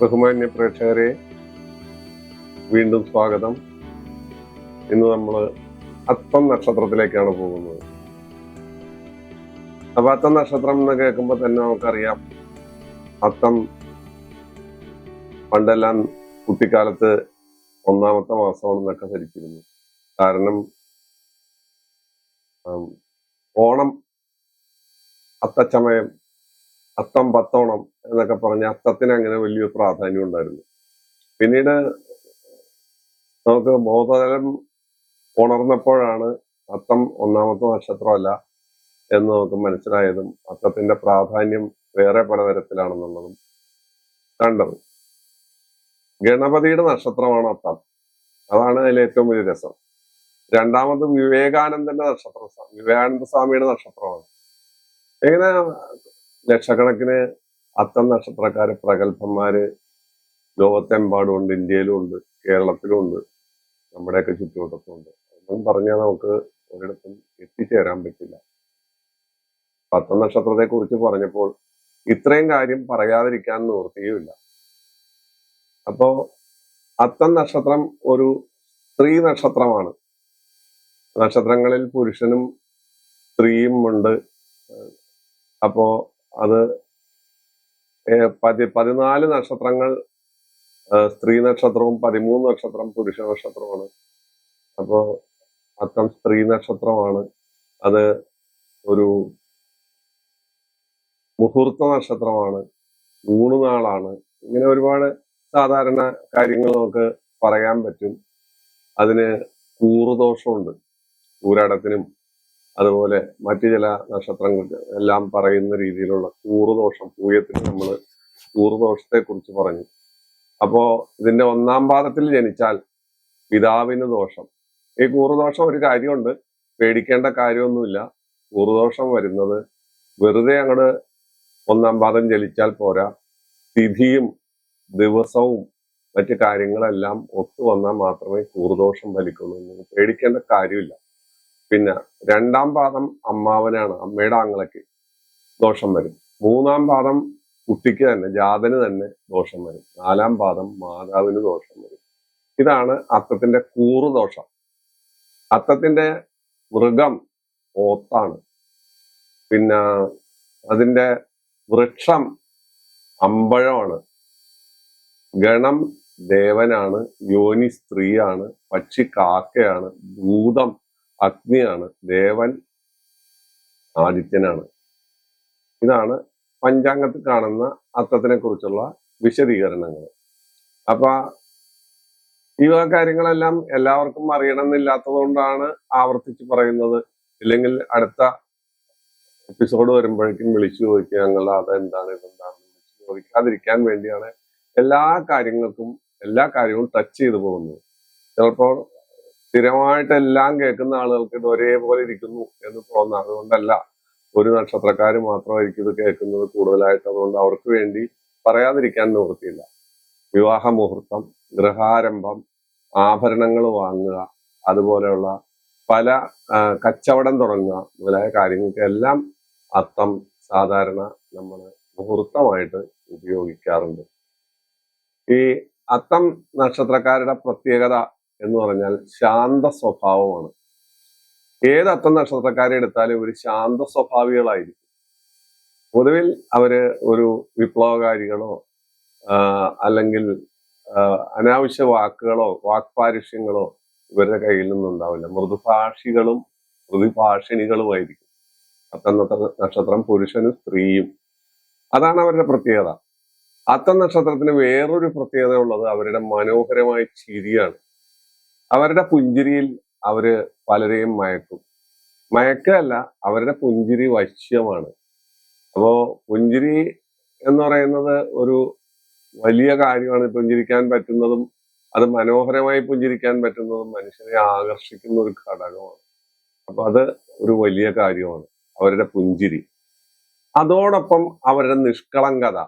ബഹുമാന്യ പ്രേക്ഷകരെ വീണ്ടും സ്വാഗതം. ഇന്ന് നമ്മൾ അത്തം നക്ഷത്രത്തിലേക്കാണ് പോകുന്നത്. അപ്പൊ അത്തം നക്ഷത്രം എന്ന് കേൾക്കുമ്പോൾ തന്നെ നമുക്കറിയാം അത്തം പണ്ടെല്ലാം കുട്ടിക്കാലത്ത് ഒന്നാമത്തെ മാസമാണെന്നൊക്കെ ധരിച്ചിരുന്നു. കാരണം ഓണം അത്തച്ചമയം അത്തം പത്തോണം എന്നൊക്കെ പറഞ്ഞ അത്തത്തിന് അങ്ങനെ വലിയ പ്രാധാന്യം ഉണ്ടായിരുന്നു. പിന്നീട് നമുക്ക് ബോധതലം ഉണർന്നപ്പോഴാണ് അത്തം ഒന്നാമത്തെ നക്ഷത്രമല്ല എന്ന് നമുക്ക് മനസ്സിലായതും അത്തത്തിന്റെ പ്രാധാന്യം വേറെ പലതരത്തിലാണെന്നുള്ളതും കണ്ടത്. ഗണപതിയുടെ നക്ഷത്രമാണ് അത്തം. അതാണ് അതിലെ ഏറ്റവും വലിയ രസം. രണ്ടാമത് വിവേകാനന്ദന്റെ നക്ഷത്രം വിവേകാനന്ദ സ്വാമിയുടെ നക്ഷത്രമാണ്. എങ്ങനെ ലക്ഷക്കണക്കിന് അത്തം നക്ഷത്രക്കാര് പ്രഗത്ഭന്മാര് ലോകത്തെമ്പാടും ഉണ്ട് ഇന്ത്യയിലും ഉണ്ട് കേരളത്തിലും ഉണ്ട് നമ്മുടെയൊക്കെ ചുറ്റുവട്ടത്തും ഉണ്ട് ഒന്നും പറഞ്ഞാൽ നമുക്ക് ഒരിടത്തും എത്തിച്ചേരാൻ പറ്റില്ല. പത്തം നക്ഷത്രത്തെ കുറിച്ച് പറഞ്ഞപ്പോൾ ഇത്രയും കാര്യം പറയാതിരിക്കാൻ നിവൃത്തിയുമില്ല. അപ്പോ അത്തം നക്ഷത്രം ഒരു സ്ത്രീ നക്ഷത്രമാണ്. നക്ഷത്രങ്ങളിൽ പുരുഷനും സ്ത്രീയും ഉണ്ട്. അപ്പോ അത് പതി പതിനാല് നക്ഷത്രങ്ങൾ സ്ത്രീ നക്ഷത്രവും പതിമൂന്ന് നക്ഷത്രം പുരുഷ നക്ഷത്രമാണ്. അപ്പോൾ അത്തം സ്ത്രീ നക്ഷത്രമാണ്. അത് ഒരു മുഹൂർത്ത നക്ഷത്രമാണ്. ഊണുനാളാണ് ഇങ്ങനെ ഒരുപാട് സാധാരണ കാര്യങ്ങൾ നമുക്ക് പറയാൻ പറ്റും. അതിന് കൂറുദോഷമുണ്ട് ഊരാടത്തിനും അതുപോലെ മറ്റു ചില നക്ഷത്രങ്ങൾക്ക് എല്ലാം പറയുന്ന രീതിയിലുള്ള കൂറുദോഷം പൂയത്തിൽ നമ്മൾ കൂറുദോഷത്തെ കുറിച്ച് പറഞ്ഞു. അപ്പോ ഇതിന്റെ ഒന്നാം പാദത്തിൽ ജനിച്ചാൽ പിതാവിന് ദോഷം. ഈ കൂറുദോഷം ഒരു കാര്യമുണ്ട് പേടിക്കേണ്ട കാര്യമൊന്നുമില്ല. കൂറുദോഷം വരുന്നത് വെറുതെ അങ്ങോട്ട് ഒന്നാം പാദം ജലിച്ചാൽ പോരാ. തിഥിയും ദിവസവും മറ്റു കാര്യങ്ങളെല്ലാം ഒത്തു വന്നാൽ മാത്രമേ കൂറുദോഷം ഫലിക്കുള്ളൂ പേടിക്കേണ്ട കാര്യമില്ല. പിന്നെ രണ്ടാം പാദം അമ്മാവനാണ് അമ്മയുടെ ആങ്ങളയ്ക്ക് ദോഷം വരും. മൂന്നാം പാദം കുട്ടിക്ക് തന്നെ ജാതന് തന്നെ ദോഷം വരും. നാലാം പാദം മാതാവിന് ദോഷം വരും. ഇതാണ് അത്തത്തിന്റെ കൂറ് ദോഷം. അത്തത്തിന്റെ മൃഗം ഓത്താണ്. പിന്നെ അതിന്റെ വൃക്ഷം അമ്പഴമാണ്. ഗണം ദേവനാണ് യോനി സ്ത്രീയാണ് പക്ഷി കാക്കയാണ് ഭൂതം അഗ്നിയാണ്. ദേവൻ ആദിത്യനാണ്. ഇതാണ് പഞ്ചാംഗത്തിൽ കാണുന്ന അത്തത്തിനെ കുറിച്ചുള്ള വിശദീകരണങ്ങൾ. അപ്പൊ ഈ വക കാര്യങ്ങളെല്ലാം എല്ലാവർക്കും അറിയണമെന്നില്ലാത്തത് കൊണ്ടാണ് ആവർത്തിച്ച് പറയുന്നത്. ഇല്ലെങ്കിൽ അടുത്ത എപ്പിസോഡ് വരുമ്പോഴേക്കും വിളിച്ചു ചോദിക്കുക ഞങ്ങൾ അതെന്താണ് ഇതെന്താണ് വിളിച്ചു ചോദിക്കാതിരിക്കാൻ വേണ്ടിയാണ് എല്ലാ കാര്യങ്ങൾക്കും എല്ലാ കാര്യവും ടച്ച് ചെയ്തു പോകുന്നത്. ചിലപ്പോൾ സ്ഥിരമായിട്ട് എല്ലാം കേൾക്കുന്ന ആളുകൾക്ക് ഇത് ഒരേപോലെ ഇരിക്കുന്നു എന്ന് തോന്നുന്നു. അതുകൊണ്ടല്ല ഒരു നക്ഷത്രക്കാർ മാത്രമായിരിക്കും ഇത് കേൾക്കുന്നത് കൂടുതലായിട്ട്. അതുകൊണ്ട് അവർക്ക് വേണ്ടി പറയാതിരിക്കാൻ നിവൃത്തിയില്ല. വിവാഹ മുഹൂർത്തം ഗൃഹാരംഭം ആഭരണങ്ങൾ വാങ്ങുക അതുപോലെയുള്ള പല കച്ചവടം തുടങ്ങുക മുതലായ കാര്യങ്ങൾക്ക് എല്ലാം അത്തം സാധാരണ നമ്മൾ മുഹൂർത്തമായിട്ട് ഉപയോഗിക്കാറുണ്ട്. ഈ അത്തം നക്ഷത്രക്കാരുടെ പ്രത്യേകത എന്ന് പറഞ്ഞാൽ ശാന്ത സ്വഭാവമാണ്. ഏത് അത്തം നക്ഷത്രക്കാരെ എടുത്താലും ഒരു ശാന്ത സ്വഭാവികളായിരിക്കും. പൊതുവിൽ അവർ ഒരു വിപ്ലവകാരികളോ അല്ലെങ്കിൽ അനാവശ്യ വാക്കുകളോ വാക്പാരുഷ്യങ്ങളോ ഇവരുടെ കയ്യിൽ നിന്നും ഉണ്ടാവില്ല മൃദുഭാഷികളും മൃദുഭാഷിണികളുമായിരിക്കും. അത്തം നക്ഷത്രം പുരുഷനും സ്ത്രീയും. അതാണ് അവരുടെ പ്രത്യേകത. അത്തം നക്ഷത്രത്തിന് വേറൊരു പ്രത്യേകത ഉള്ളത് അവരുടെ മനോഹരമായ ചിരിയാണ്. അവരുടെ പുഞ്ചിരിയിൽ അവർ പലരെയും മയക്കും. മയക്കല്ല അവരുടെ പുഞ്ചിരി വശ്യമാണ്. അപ്പോ പുഞ്ചിരി എന്ന് പറയുന്നത് ഒരു വലിയ കാര്യമാണ്. പുഞ്ചിരിക്കാൻ പറ്റുന്നതും അത് മനോഹരമായി പുഞ്ചിരിക്കാൻ പറ്റുന്നതും മനുഷ്യനെ ആകർഷിക്കുന്ന ഒരു ഘടകമാണ്. അപ്പൊ അത് ഒരു വലിയ കാര്യമാണ് അവരുടെ പുഞ്ചിരി. അതോടൊപ്പം അവരുടെ നിഷ്കളങ്കത.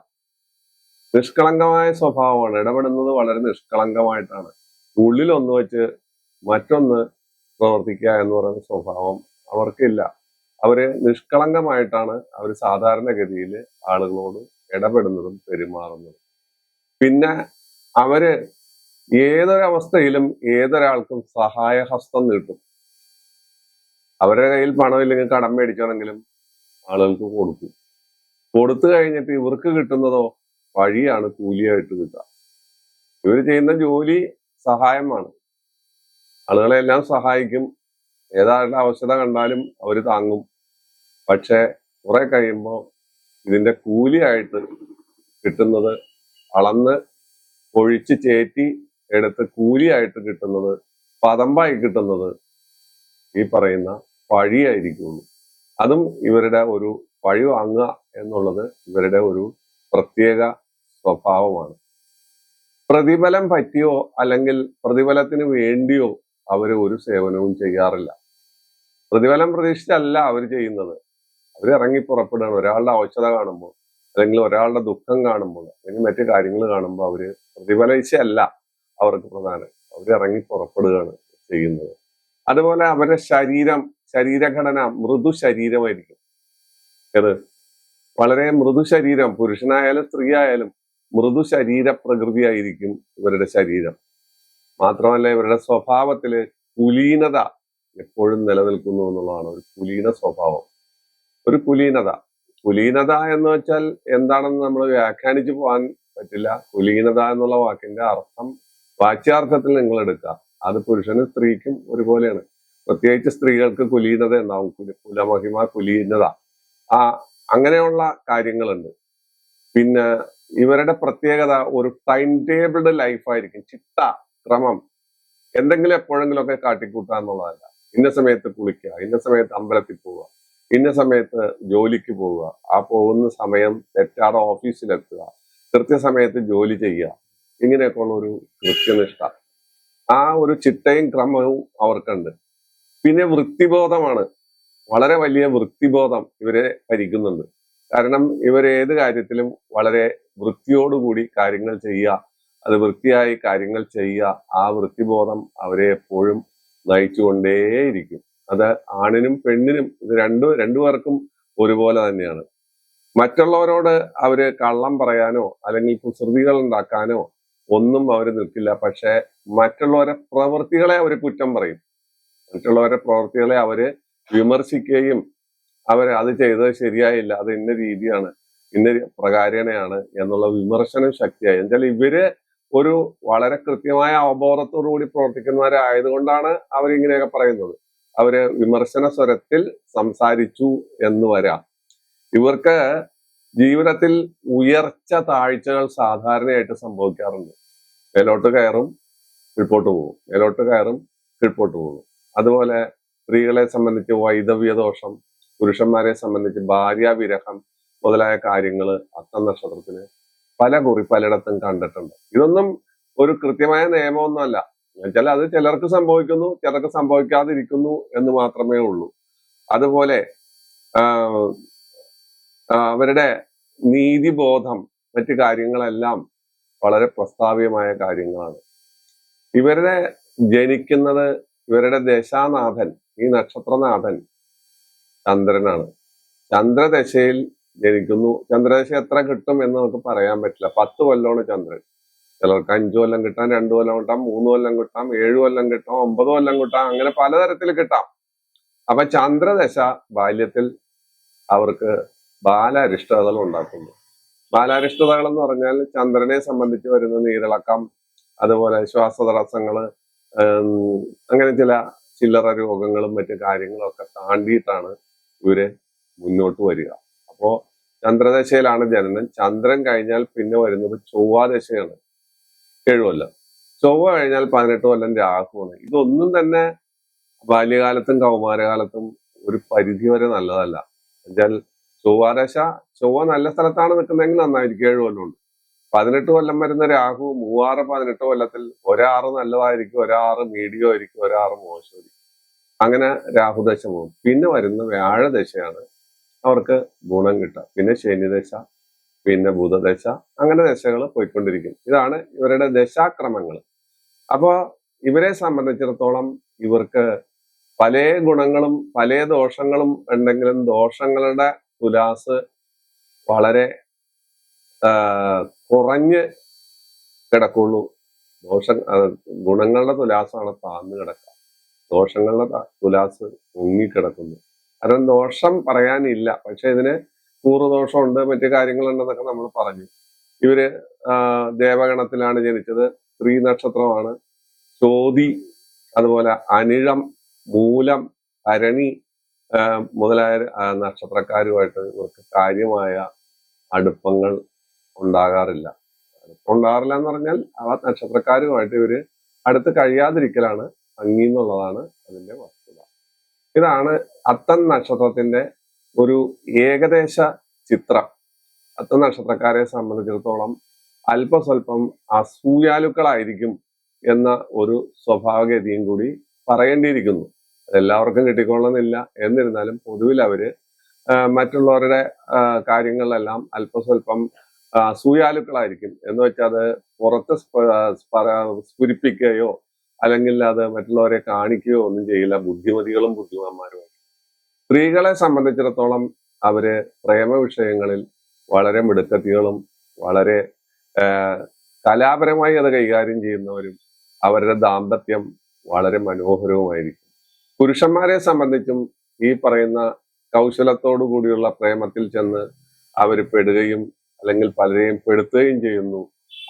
നിഷ്കളങ്കമായ സ്വഭാവമാണ്. ഇടപെടുന്നത് വളരെ നിഷ്കളങ്കമായിട്ടാണ്. ഉള്ളിൽ ഒന്ന് വെച്ച് മറ്റൊന്ന് പ്രവർത്തിക്കുക എന്ന് പറയുന്ന സ്വഭാവം അവർക്കില്ല. അവർ നിഷ്കളങ്കമായിട്ടാണ് അവർ സാധാരണഗതിയിൽ ആളുകളോട് ഇടപെടുന്നതും പെരുമാറുന്നതും. പിന്നെ അവർ ഏതൊരവസ്ഥയിലും ഏതൊരാൾക്കും സഹായഹസ്തം നീട്ടും. അവരുടെ കയ്യിൽ പണമില്ലെങ്കിൽ കടം മേടിക്കണമെങ്കിലും ആളുകൾക്ക് കൊടുക്കും. കൊടുത്തു കഴിഞ്ഞിട്ട് ഇവർക്ക് കിട്ടുന്നതോ വഴിയാണ് കൂലിയായിട്ട് കിട്ടുക. ഇവർ ചെയ്യുന്ന ജോലി സഹായമാണ്. ആളുകളെ എല്ലാം സഹായിക്കും. ഏതാണ്ട് അവസ്ഥ കണ്ടാലും അവർ താങ്ങും. പക്ഷേ കുറെ കഴിയുമ്പോൾ ഇതിന്റെ കൂലിയായിട്ട് കിട്ടുന്നത് അളന്ന് ഒഴിച്ച് ചേറ്റി എടുത്ത് കൂലിയായിട്ട് കിട്ടുന്നത് പതമ്പായി കിട്ടുന്നത് ഈ പറയുന്ന പഴിയായിരിക്കുള്ളൂ അതും ഇവരുടെ ഒരു പഴി വാങ്ങുക എന്നുള്ളത് ഇവരുടെ ഒരു പ്രത്യേക സ്വഭാവമാണ്. പ്രതിഫലം പറ്റിയോ അല്ലെങ്കിൽ പ്രതിഫലത്തിന് വേണ്ടിയോ അവർ ഒരു സേവനവും ചെയ്യാറില്ല. പ്രതിഫലം പ്രതീക്ഷിച്ചല്ല അവർ ചെയ്യുന്നത്. അവർ ഇറങ്ങി പുറപ്പെടുകയാണ് ഒരാളുടെ ആവശ്യത കാണുമ്പോൾ അല്ലെങ്കിൽ ഒരാളുടെ ദുഃഖം കാണുമ്പോൾ അല്ലെങ്കിൽ മറ്റു കാര്യങ്ങൾ കാണുമ്പോൾ അവർ പ്രതിഫലിച്ചല്ല അവർക്ക് പ്രധാനം. അവർ ഇറങ്ങി പുറപ്പെടുകയാണ് ചെയ്യുന്നത്. അതുപോലെ അവരുടെ ശരീരം ശരീരഘടന മൃദു ശരീരമായിരിക്കും. ഏത്? വളരെ മൃദു ശരീരം. പുരുഷനായാലും സ്ത്രീ ആയാലും മൃദു ശരീര പ്രകൃതിയായിരിക്കും ഇവരുടെ ശരീരം. മാത്രമല്ല ഇവരുടെ സ്വഭാവത്തിൽ കുലീനത എപ്പോഴും നിലനിൽക്കുന്നു എന്നുള്ളതാണ്. ഒരു കുലീന സ്വഭാവം. ഒരു കുലീനത. കുലീനത എന്ന് വെച്ചാൽ എന്താണെന്ന് നമ്മൾ വ്യാഖ്യാനിച്ചു പോകാൻ പറ്റില്ല. കുലീനത എന്നുള്ള വാക്കിന്റെ അർത്ഥം വാച്യാർത്ഥത്തിൽ നിങ്ങൾ എടുക്കുക. അത് പുരുഷനും സ്ത്രീക്കും ഒരുപോലെയാണ്. പ്രത്യേകിച്ച് സ്ത്രീകൾക്ക് കുലീനത ഉണ്ടാവും കുല- കുലമഹിമ കുലീനത. ആ അങ്ങനെയുള്ള കാര്യങ്ങളുണ്ട്. പിന്നെ ഇവരുടെ പ്രത്യേകത ഒരു ടൈം ടേബിൾഡ് ലൈഫായിരിക്കും ചിട്ട ക്രമം. എന്തെങ്കിലും എപ്പോഴെങ്കിലും ഒക്കെ കാട്ടിക്കൂട്ടുക എന്നുള്ളതല്ല. ഇന്ന സമയത്ത് കുളിക്കുക ഇന്ന സമയത്ത് അമ്പലത്തിൽ പോവുക ഇന്ന സമയത്ത് ജോലിക്ക് പോവുക ആ പോകുന്ന സമയം തെറ്റാതെ ഓഫീസിലെത്തുക കൃത്യസമയത്ത് ജോലി ചെയ്യുക ഇങ്ങനെയൊക്കെ ഉള്ള ഒരു കൃത്യനിഷ്ഠ. ആ ഒരു ചിട്ടയും ക്രമവും അവർക്കുണ്ട്. പിന്നെ വൃത്തിബോധമാണ്. വളരെ വലിയ വൃത്തിബോധം ഇവരെ ഭരിക്കുന്നുണ്ട്. കാരണം ഇവർ ഏത് കാര്യത്തിലും വളരെ വൃത്തിയോടുകൂടി കാര്യങ്ങൾ ചെയ്യുക. അത് വൃത്തിയായി കാര്യങ്ങൾ ചെയ്യുക. ആ വൃത്തിബോധം അവരെ എപ്പോഴും നയിച്ചുകൊണ്ടേയിരിക്കും. അത് ആണിനും പെണ്ണിനും ഇത് രണ്ടു രണ്ടുപേർക്കും ഒരുപോലെ തന്നെയാണ്. മറ്റുള്ളവരോട് അവർ കള്ളം പറയാനോ അല്ലെങ്കിൽ കുസൃതികൾ ഉണ്ടാക്കാനോ ഒന്നും അവർ നിൽക്കില്ല. പക്ഷെ മറ്റുള്ളവരെ പ്രവൃത്തികളെ അവർ കുറ്റം പറയും. മറ്റുള്ളവരുടെ പ്രവൃത്തികളെ അവർ വിമർശിക്കുകയും അവർ അത് ചെയ്തത് ശരിയായില്ല അത് ഇന്ന രീതിയാണ് ഇന്ന പ്രകാരണയാണ് എന്നുള്ള വിമർശനം ശക്തിയായി. എന്നുവെച്ചാൽ ഇവർ ഒരു വളരെ കൃത്യമായ അവബോധത്തോടുകൂടി പ്രവർത്തിക്കുന്നവരായതുകൊണ്ടാണ് അവരിങ്ങനെയൊക്കെ പറയുന്നത്. അവർ വിമർശന സ്വരത്തിൽ സംസാരിച്ചു എന്ന് വരാം. ഇവർക്ക് ജീവിതത്തിൽ ഉയർച്ച താഴ്ചകൾ സാധാരണയായിട്ട് സംഭവിക്കാറുണ്ട്. മേലോട്ട് കയറും കീഴ്പോട്ട് പോകും. മേലോട്ട് കയറും കീഴ്പോട്ട് പോകും. അതുപോലെ സ്ത്രീകളെ സംബന്ധിച്ച് വൈദവ്യ ദോഷം പുരുഷന്മാരെ സംബന്ധിച്ച് ഭാര്യാവിരഹം മുതലായ കാര്യങ്ങൾ അത്തം നക്ഷത്രത്തിന് പല കുറി പലയിടത്തും കണ്ടിട്ടുണ്ട്. ഇതൊന്നും ഒരു കൃത്യമായ നിയമമൊന്നുമല്ല. എന്നുവെച്ചാൽ അത് ചിലർക്ക് സംഭവിക്കുന്നു ചിലർക്ക് സംഭവിക്കാതിരിക്കുന്നു എന്ന് മാത്രമേ ഉള്ളൂ. അതുപോലെ അവരുടെ നീതി അവരുടെ നീതിബോധം മറ്റു കാര്യങ്ങളെല്ലാം വളരെ പ്രസ്താവ്യമായ കാര്യങ്ങളാണ്. ഇവരുടെ ജനിക്കുന്നത് ഇവരുടെ ദശാനാഥൻ ഈ നക്ഷത്രനാഥൻ ചന്ദ്രനാണ്. ചന്ദ്രദശയിൽ ജനിക്കുന്നു. ചന്ദ്രദശ എത്ര കിട്ടും എന്ന് നമുക്ക് പറയാൻ പറ്റില്ല. പത്ത് കൊല്ലമാണ് ചന്ദ്രൻ. ചിലർക്ക് അഞ്ചു കൊല്ലം കിട്ടാം രണ്ടു കൊല്ലം കിട്ടാം മൂന്ന് കൊല്ലം കിട്ടാം ഏഴ് കൊല്ലം കിട്ടാം ഒമ്പത് കൊല്ലം കിട്ടാം അങ്ങനെ പലതരത്തിൽ കിട്ടാം. അപ്പൊ ചന്ദ്രദശ ബാല്യത്തിൽ അവർക്ക് ബാലാരിഷ്ടതകൾ ഉണ്ടാക്കുന്നു. ബാലാരിഷ്ടതകൾ എന്ന് പറഞ്ഞാൽ ചന്ദ്രനെ സംബന്ധിച്ച് വരുന്ന നീരിളക്കം അതുപോലെ ശ്വാസതടസ്സങ്ങൾ തടസ്സങ്ങൾ അങ്ങനെ ചില ചില്ലറ രോഗങ്ങളും മറ്റു കാര്യങ്ങളും ഒക്കെ താണ്ടിയിട്ടാണ് ഇവർ മുന്നോട്ട് വരിക. അപ്പോ ചന്ദ്രദശയിലാണ് ജനനം. ചന്ദ്രൻ കഴിഞ്ഞാൽ പിന്നെ വരുന്നത് ചൊവ്വാദശയാണ് ഏഴു കൊല്ലം. ചൊവ്വ കഴിഞ്ഞാൽ പതിനെട്ട് കൊല്ലം രാഹുവാണ്. ഇതൊന്നും തന്നെ ബാല്യകാലത്തും കൗമാരകാലത്തും ഒരു പരിധി വരെ നല്ലതല്ല. എന്നുവെച്ചാൽ ചൊവ്വാദശ ചൊവ്വ നല്ല സ്ഥലത്താണ് നിൽക്കുന്നതെങ്കിൽ നന്നായിരിക്കും. ഏഴു കൊല്ലമുണ്ട് പതിനെട്ട് കൊല്ലം വരുന്ന രാഹു മൂവാറ് പതിനെട്ട് കൊല്ലത്തിൽ ഒരാറ് നല്ലതായിരിക്കും ഒരാറ് മീഡിയം ആയിരിക്കും ഒരാറ് മോശമായിരിക്കും. അങ്ങനെ രാഹുദശ പോകും. പിന്നെ വരുന്ന വ്യാഴദശയാണ് അവർക്ക് ഗുണം കിട്ടുക. പിന്നെ ശനിദശ പിന്നെ ബുധദശ അങ്ങനെ ദശകൾ പോയിക്കൊണ്ടിരിക്കും. ഇതാണ് ഇവരുടെ ദശാക്രമങ്ങൾ. അപ്പോൾ ഇവരെ സംബന്ധിച്ചിടത്തോളം ഇവർക്ക് പല ഗുണങ്ങളും പല ദോഷങ്ങളും ഉണ്ടെങ്കിലും ദോഷങ്ങളുടെ തുലാസ് വളരെ കുറഞ്ഞ് കിടക്കുള്ളൂ. ദോഷ ഗുണങ്ങളുടെ തുലാസാണ് താന്ന് കിടക്കുക. ദോഷങ്ങളുടെ തുലാസ് മുങ്ങിക്കിടക്കുന്നു. കാരണം ദോഷം പറയാനില്ല. പക്ഷെ ഇതിന് കൂറുദോഷമുണ്ട് മറ്റു കാര്യങ്ങളുണ്ടെന്നൊക്കെ നമ്മൾ പറഞ്ഞു. ഇവർ ദേവഗണത്തിലാണ് ജനിച്ചത്. സ്ത്രീ നക്ഷത്രമാണ് ചോതി അതുപോലെ അനിഴം മൂലം ഭരണി മുതലായ നക്ഷത്രക്കാരുമായിട്ട് ഇവർക്ക് കാര്യമായ അടുപ്പങ്ങൾ ഉണ്ടാകാറില്ല. ഉണ്ടാകാറില്ല എന്ന് പറഞ്ഞാൽ ആ നക്ഷത്രക്കാരുമായിട്ട് ഇവർ അടുത്ത് കഴിയാതിരിക്കലാണ്. ഭംഗി എന്നുള്ളതാണ് അതിന്റെ വസ്തുത. ഇതാണ് അത്തൻ നക്ഷത്രത്തിന്റെ ഒരു ഏകദേശ ചിത്രം. അത്തൻ നക്ഷത്രക്കാരെ സംബന്ധിച്ചിടത്തോളം അല്പസ്വല്പം അസൂയാലുക്കളായിരിക്കും എന്ന ഒരു സ്വഭാവഗതിയും കൂടി പറയേണ്ടിയിരിക്കുന്നു. എല്ലാവർക്കും കിട്ടിക്കൊള്ളണമെന്നില്ല. എന്നിരുന്നാലും പൊതുവിൽ അവർ മറ്റുള്ളവരുടെ കാര്യങ്ങളിലെല്ലാം അല്പസ്വല്പം ആ, അസൂയാലുക്കളായിരിക്കും. എന്ന് വെച്ചാൽ അത് പുറത്ത് സ്ഫുരിപ്പിക്കുകയോ അല്ലെങ്കിൽ അത് മറ്റുള്ളവരെ കാണിക്കുകയോ ഒന്നും ചെയ്യില്ല. ബുദ്ധിമതികളും ബുദ്ധിമാന്മാരും സ്ത്രീകളെ സംബന്ധിച്ചിടത്തോളം അവർ പ്രേമ വിഷയങ്ങളിൽ വളരെ മിടുക്കത്തികളും വളരെ കലാപരമായി അത് കൈകാര്യം ചെയ്യുന്നവരും അവരുടെ ദാമ്പത്യം വളരെ മനോഹരവുമായിരിക്കും. പുരുഷന്മാരെ സംബന്ധിച്ചും ഈ പറയുന്ന കൗശലത്തോടു കൂടിയുള്ള പ്രേമത്തിൽ ചെന്ന് അവർ പെടുകയും അല്ലെങ്കിൽ പലരെയും പെടുത്തുകയും ചെയ്യുന്നു.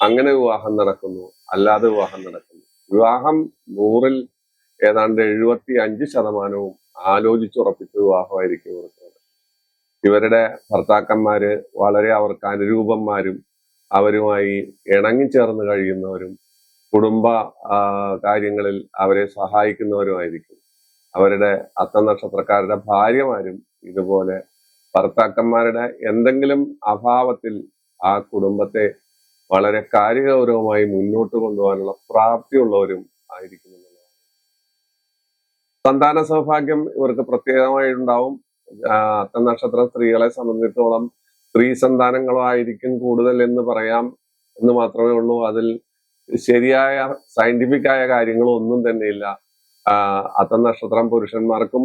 അങ്ങനെ വിവാഹം നടക്കുന്നു. അല്ലാതെ വിവാഹം നടക്കുന്നു. വിവാഹം നൂറിൽ ഏതാണ്ട് എഴുപത്തി അഞ്ച് ശതമാനവും ആലോചിച്ചുറപ്പിച്ച വിവാഹമായിരിക്കും ഇവർക്ക്. ഇവരുടെ ഭർത്താക്കന്മാര് വളരെ അവർക്ക് അനുരൂപന്മാരും അവരുമായി ഇണങ്ങിച്ചേർന്ന് കഴിയുന്നവരും കുടുംബ കാര്യങ്ങളിൽ അവരെ സഹായിക്കുന്നവരുമായിരിക്കും. അവരുടെ അത്ത നക്ഷത്രക്കാരുടെ ഭാര്യമാരും ഇതുപോലെ ഭർത്താക്കന്മാരുടെ എന്തെങ്കിലും അഭാവത്തിൽ ആ കുടുംബത്തെ വളരെ കാര്യഗൗരവമായി മുന്നോട്ട് കൊണ്ടുപോകാനുള്ള പ്രാപ്തിയുള്ളവരും ആയിരിക്കും സന്താന സൗഭാഗ്യം ഇവർക്ക് പ്രത്യേകമായിട്ടുണ്ടാവും. നക്ഷത്ര സ്ത്രീകളെ സംബന്ധിച്ചിടത്തോളം സ്ത്രീ സന്താനങ്ങളോ ആയിരിക്കും കൂടുതൽ എന്ന് പറയാം എന്ന് മാത്രമേ ഉള്ളൂ. അതിൽ ശരിയായ സയന്റിഫിക് ആയ കാര്യങ്ങളോ ഒന്നും തന്നെയില്ല ഇല്ല. അത്ത നക്ഷത്രം പുരുഷന്മാർക്കും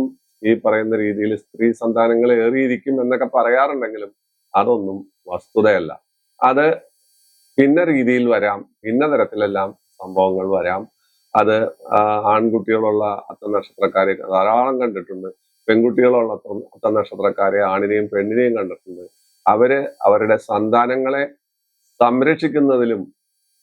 ഈ പറയുന്ന രീതിയിൽ സ്ത്രീ സന്താനങ്ങൾ ഏറിയിരിക്കും എന്നൊക്കെ പറയാറുണ്ടെങ്കിലും അതൊന്നും വസ്തുതയല്ല. അത് ഭിന്ന രീതിയിൽ വരാം ഇന്ന തരത്തിലെല്ലാം സംഭവങ്ങൾ വരാം. അത് ആൺകുട്ടികളുള്ള അത്ത നക്ഷത്രക്കാരെ ധാരാളം കണ്ടിട്ടുണ്ട്. പെൺകുട്ടികളുള്ള അത്ത നക്ഷത്രക്കാരെ ആണിനെയും പെണ്ണിനെയും കണ്ടിട്ടുണ്ട്. അവർ അവരുടെ സന്താനങ്ങളെ സംരക്ഷിക്കുന്നതിലും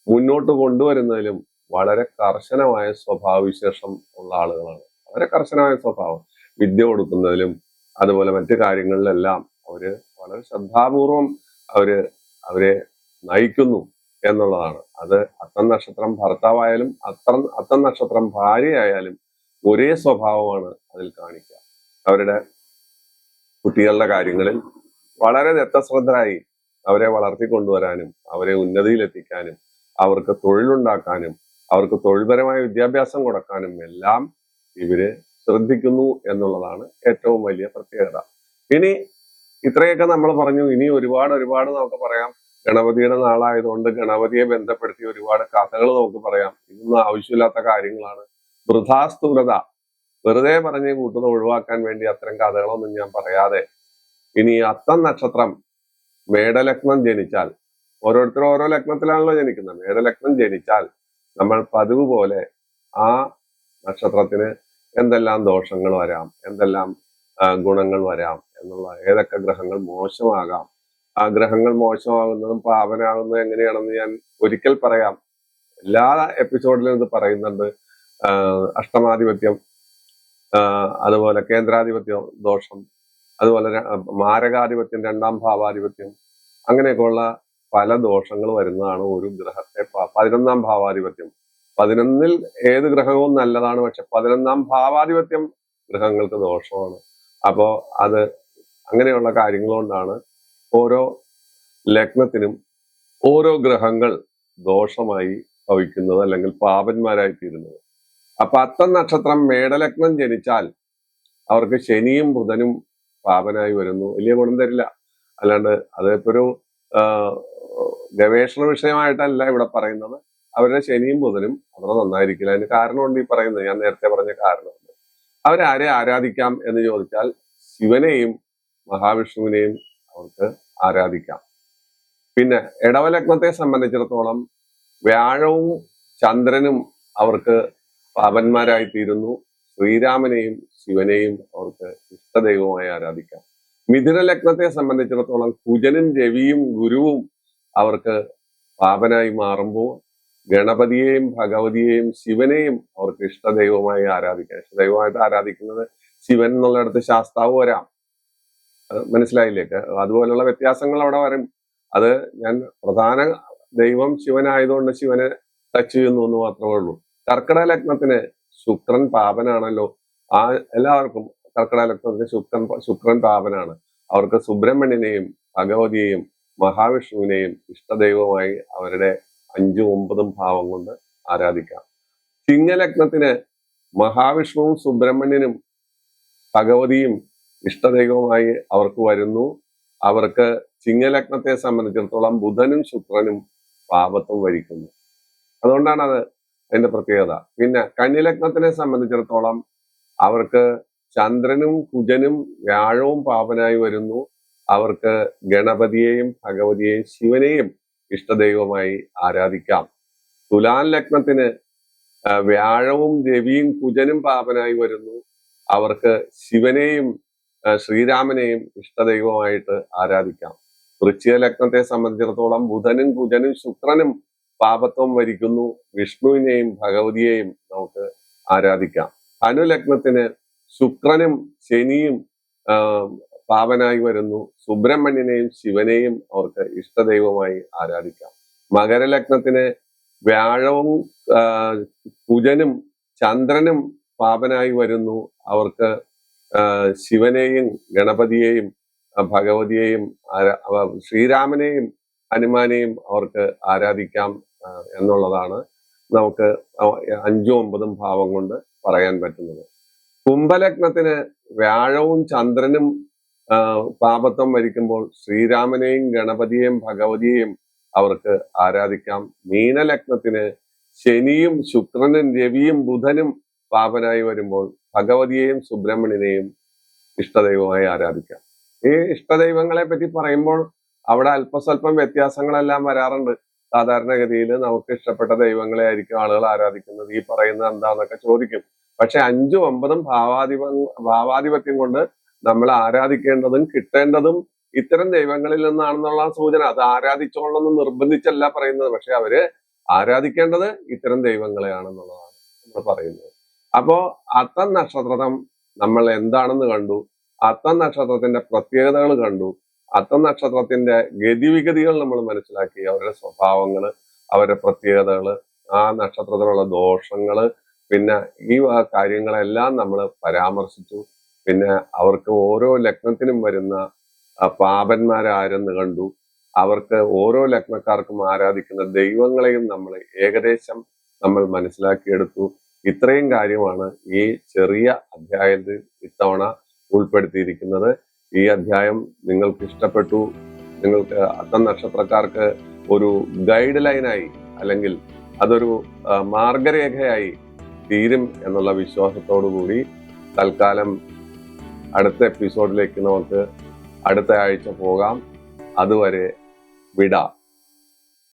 മുന്നോട്ട് കൊണ്ടുവരുന്നതിലും വളരെ കർശനമായ സ്വഭാവവിശേഷം ഉള്ള ആളുകളാണ്. വളരെ കർശനമായ സ്വഭാവം. വിദ്യ കൊടുക്കുന്നതിലും അതുപോലെ മറ്റു കാര്യങ്ങളിലെല്ലാം അവർ വളരെ ശ്രദ്ധാപൂർവം അവർ അവരെ നയിക്കുന്നു എന്നുള്ളതാണ്. അത് അത്തം നക്ഷത്രം ഭർത്താവായാലും അത്ര അത്തം നക്ഷത്രം ഭാര്യയായാലും ഒരേ സ്വഭാവമാണ് അതിൽ കാണിക്കുക. അവരുടെ കുട്ടികളുടെ കാര്യങ്ങളിൽ വളരെ രക്തശ്രദ്ധരായി അവരെ വളർത്തിക്കൊണ്ടുവരാനും അവരെ ഉന്നതിയിലെത്തിക്കാനും അവർക്ക് തൊഴിലുണ്ടാക്കാനും അവർക്ക് തൊഴിൽപരമായ വിദ്യാഭ്യാസം കൊടുക്കാനും എല്ലാം ഇവർ ശ്രദ്ധിക്കുന്നു എന്നുള്ളതാണ് ഏറ്റവും വലിയ പ്രത്യേകത. ഇനി ഇത്രയൊക്കെ നമ്മൾ പറഞ്ഞു. ഇനി ഒരുപാട് ഒരുപാട് നമുക്ക് പറയാം. ഗണപതിയുടെ നാളായതുകൊണ്ട് ഗണപതിയെ ബന്ധപ്പെടുത്തി ഒരുപാട് കഥകൾ നമുക്ക് പറയാം. ഇതൊന്നും ആവശ്യമില്ലാത്ത കാര്യങ്ങളാണ്. വൃഥാസ്ഥൂലത വെറുതെ പറഞ്ഞ് കൂട്ടുന്ന ഒഴിവാക്കാൻ വേണ്ടി അത്തരം കഥകളൊന്നും ഞാൻ പറയാതെ. ഇനി അത്തം നക്ഷത്രം മേടലഗ്നം ജനിച്ചാൽ. ഓരോരുത്തരും ഓരോ ലഗ്നത്തിലാണല്ലോ ജനിക്കുന്നത്. മേടലഗ്നം ജനിച്ചാൽ നമ്മൾ പതിവ് പോലെ ആ നക്ഷത്രത്തിന് എന്തെല്ലാം ദോഷങ്ങൾ വരാം എന്തെല്ലാം ഗുണങ്ങൾ വരാം എന്നുള്ള ഏതൊക്കെ ഗ്രഹങ്ങൾ മോശമാകാം ആ ഗ്രഹങ്ങൾ മോശമാകുന്നതും പാപനാകുന്നതും എങ്ങനെയാണെന്ന് ഞാൻ ഒരിക്കൽ പറയാം. എല്ലാ എപ്പിസോഡിലും ഇത് പറയുന്നുണ്ട്. അഷ്ടമാധിപത്യം അതുപോലെ കേന്ദ്രാധിപത്യ ദോഷം അതുപോലെ മാരകാധിപത്യം രണ്ടാം ഭാവാധിപത്യം അങ്ങനെയൊക്കെയുള്ള പല ദോഷങ്ങൾ വരുന്നതാണ് ഒരു ഗ്രഹത്തെ പതിനൊന്നാം ഭാവാധിപത്യം. പതിനൊന്നിൽ ഏത് ഗ്രഹവും നല്ലതാണ് പക്ഷെ പതിനൊന്നാം ഭാവാധിപത്യം ഗ്രഹങ്ങൾക്ക് ദോഷമാണ്. അപ്പോ അത് അങ്ങനെയുള്ള കാര്യങ്ങൾ കൊണ്ടാണ് ഓരോ ലഗ്നത്തിനും ഓരോ ഗ്രഹങ്ങൾ ദോഷമായി ഭവിക്കുന്നത് അല്ലെങ്കിൽ പാപന്മാരായി തീരുന്നത്. അപ്പൊ അത്തം നക്ഷത്രം മേടലഗ്നം ജനിച്ചാൽ അവർക്ക് ശനിയും ബുധനും പാപനായി വരുന്നു. വലിയ ഗുണം തരില്ല. അല്ലാണ്ട് അതിപ്പോ ഒരു ഗവേഷണ വിഷയമായിട്ടല്ല ഇവിടെ പറയുന്നത്. അവരുടെ ശനിയും ബുധനും അത്ര നന്നായിരിക്കില്ല. അതിന് കാരണമുണ്ട് ഈ പറയുന്നത്. ഞാൻ നേരത്തെ പറഞ്ഞ കാരണമുണ്ട്. അവരാരെ ആരാധിക്കാം എന്ന് ചോദിച്ചാൽ ശിവനെയും മഹാവിഷ്ണുവിനെയും അവർക്ക് ആരാധിക്കാം. പിന്നെ ഇടവലഗ്നത്തെ സംബന്ധിച്ചിടത്തോളം വ്യാഴവും ചന്ദ്രനും അവർക്ക് പാപന്മാരായി തീരുന്നു ശ്രീരാമനെയും ശിവനെയും അവർക്ക് ഇഷ്ടദൈവമായി ആരാധിക്കാം. മിഥുന ലഗ്നത്തെ സംബന്ധിച്ചിടത്തോളം കുജനും രവിയും ഗുരുവും അവർക്ക് പാപനായി മാറുമ്പോൾ ഗണപതിയെയും ഭഗവതിയെയും ശിവനെയും അവർക്ക് ഇഷ്ടദൈവമായി ആരാധിക്കാം. ഇഷ്ടദൈവമായിട്ട് ആരാധിക്കുന്നത് ശിവൻ എന്നുള്ളിടത്ത് ശാസ്താവ് വരാം. അത് അതുപോലെയുള്ള ക- അതുപോലുള്ള വ്യത്യാസങ്ങൾ അവിടെ വരും. അത് ഞാൻ പ്രധാന ദൈവം ശിവനായതുകൊണ്ട് ശിവനെ ടച്ച് ചെയ്യുന്നു എന്ന് മാത്രമേ ഉള്ളൂ. കർക്കിടക ലഗ്നത്തിന് ശുക്രൻ പാപനാണല്ലോ. ആ എല്ലാവർക്കും കർക്കിടക ലഗ്നത്തിന് ശുക്രൻ ശുക്രൻ പാപനാണ്. അവർക്ക് സുബ്രഹ്മണ്യനെയും ഭഗവതിയെയും മഹാവിഷ്ണുവിനെയും ഇഷ്ടദൈവമായി അവരുടെ അഞ്ചും ഒമ്പതും ഭാവം കൊണ്ട് ആരാധിക്കാം. ചിങ്ങലഗ്നത്തിന് മഹാവിഷ്ണുവും സുബ്രഹ്മണ്യനും ഭഗവതിയും ഇഷ്ടദൈവമായി അവർക്ക് വരുന്നു. അവർക്ക് ചിങ്ങലഗ്നത്തെ സംബന്ധിച്ചിടത്തോളം ബുധനും ശുക്രനും പാപത്വം വരിക്കുന്നു. അതുകൊണ്ടാണ് അത് അതിന്റെ പ്രത്യേകത. പിന്നെ കന്നിലഗ്നത്തിനെ സംബന്ധിച്ചിടത്തോളം അവർക്ക് ചന്ദ്രനും കുജനും വ്യാഴവും പാപനായി വരുന്നു. അവർക്ക് ഗണപതിയെയും ഭഗവതിയെയും ശിവനെയും ഇഷ്ടദൈവമായി ആരാധിക്കാം. തുലാൻ ലഗ്നത്തിന് വ്യാഴവും രവിയും കുജനും പാപനായി വരുന്നു. അവർക്ക് ശിവനെയും ശ്രീരാമനെയും ഇഷ്ടദൈവമായിട്ട് ആരാധിക്കാം. വൃശ്ചിക ലഗ്നത്തെ സംബന്ധിച്ചിടത്തോളം ബുധനും കുജനും ശുക്രനും പാപത്വം വരിക്കുന്നു. വിഷ്ണുവിനെയും ഭഗവതിയെയും നമുക്ക് ആരാധിക്കാം. അനുലഗ്നത്തിന് ശുക്രനും ശനിയും പാവനായി വരുന്നു. സുബ്രഹ്മണ്യനെയും ശിവനെയും അവർക്ക് ഇഷ്ടദൈവമായി ആരാധിക്കാം. മകരലഗ്നത്തിന് വ്യാഴവും കുജനും ചന്ദ്രനും പാപനായി വരുന്നു. അവർക്ക് ശിവനെയും ഗണപതിയെയും ഭഗവതിയെയും ശ്രീരാമനെയും ഹനുമാനെയും അവർക്ക് ആരാധിക്കാം എന്നുള്ളതാണ് നമുക്ക് അഞ്ചും ഒമ്പതും ഭാവം കൊണ്ട് പറയാൻ പറ്റുന്നത്. കുംഭലഗ്നത്തിന് വ്യാഴവും ചന്ദ്രനും പാപത്വം വരിക്കുമ്പോൾ ശ്രീരാമനെയും ഗണപതിയെയും ഭഗവതിയെയും അവർക്ക് ആരാധിക്കാം. മീനലഗ്നത്തിന് ശനിയും ശുക്രനും രവിയും ബുധനും പാപനായി വരുമ്പോൾ ഭഗവതിയെയും സുബ്രഹ്മണ്യനെയും ഇഷ്ടദൈവമായി ആരാധിക്കാം. ഈ ഇഷ്ടദൈവങ്ങളെ പറ്റി പറയുമ്പോൾ അവിടെ അല്പസ്വല്പം വ്യത്യാസങ്ങളെല്ലാം വരാറുണ്ട്. സാധാരണഗതിയിൽ നമുക്ക് ഇഷ്ടപ്പെട്ട ദൈവങ്ങളെ ആയിരിക്കും ആളുകൾ ആരാധിക്കുന്നത്. ഈ പറയുന്നത് എന്താന്നൊക്കെ ചോദിക്കും. പക്ഷെ അഞ്ചും ഒമ്പതും ഭാവാധിപ ഭാവാധിപത്യം കൊണ്ട് നമ്മൾ ആരാധിക്കേണ്ടതും കിട്ടേണ്ടതും ഇത്തരം ദൈവങ്ങളിൽ നിന്നാണെന്നുള്ള സൂചന. അത് ആരാധിച്ചോളണമെന്ന് നിർബന്ധിച്ചല്ല പറയുന്നത്. പക്ഷെ അവർ ആരാധിക്കേണ്ടത് ഇത്തരം ദൈവങ്ങളെയാണെന്നുള്ളതാണ് നമ്മൾ പറയുന്നത്. അപ്പോ അത്തം നക്ഷത്രം നമ്മൾ എന്താണെന്ന് കണ്ടു. അത്തം നക്ഷത്രത്തിന്റെ പ്രത്യേകതകൾ കണ്ടു. അത്തം നക്ഷത്രത്തിന്റെ ഗതിവിഗതികൾ നമ്മൾ മനസ്സിലാക്കി. അവരുടെ സ്വഭാവങ്ങൾ അവരുടെ പ്രത്യേകതകൾ ആ നക്ഷത്രത്തിലുള്ള ദോഷങ്ങൾ പിന്നെ ഈ കാര്യങ്ങളെല്ലാം നമ്മൾ പരാമർശിച്ചു. പിന്നെ അവർക്ക് ഓരോ ലഗ്നത്തിനും വരുന്ന പാപന്മാരാരെന്ന് കണ്ടു. അവർക്ക് ഓരോ ലഗ്നക്കാർക്കും ആരാധിക്കുന്ന ദൈവങ്ങളെയും നമ്മൾ ഏകദേശം നമ്മൾ മനസ്സിലാക്കിയെടുത്തു. ഇത്രയും കാര്യമാണ് ഈ ചെറിയ അധ്യായത്തിൽ ഇത്തവണ ഉൾപ്പെടുത്തിയിരിക്കുന്നത്. ഈ അധ്യായം നിങ്ങൾക്ക് ഇഷ്ടപ്പെട്ടു നിങ്ങൾക്ക് അത്തം നക്ഷത്രക്കാർക്ക് ഒരു ഗൈഡ് ലൈനായി അല്ലെങ്കിൽ അതൊരു മാർഗരേഖയായി തീരും എന്നുള്ള വിശ്വാസത്തോടു കൂടി തൽക്കാലം അടുത്ത എപ്പിസോഡിലേക്ക് നമുക്ക് അടുത്ത ആഴ്ച പോകാം. അതുവരെ വിട.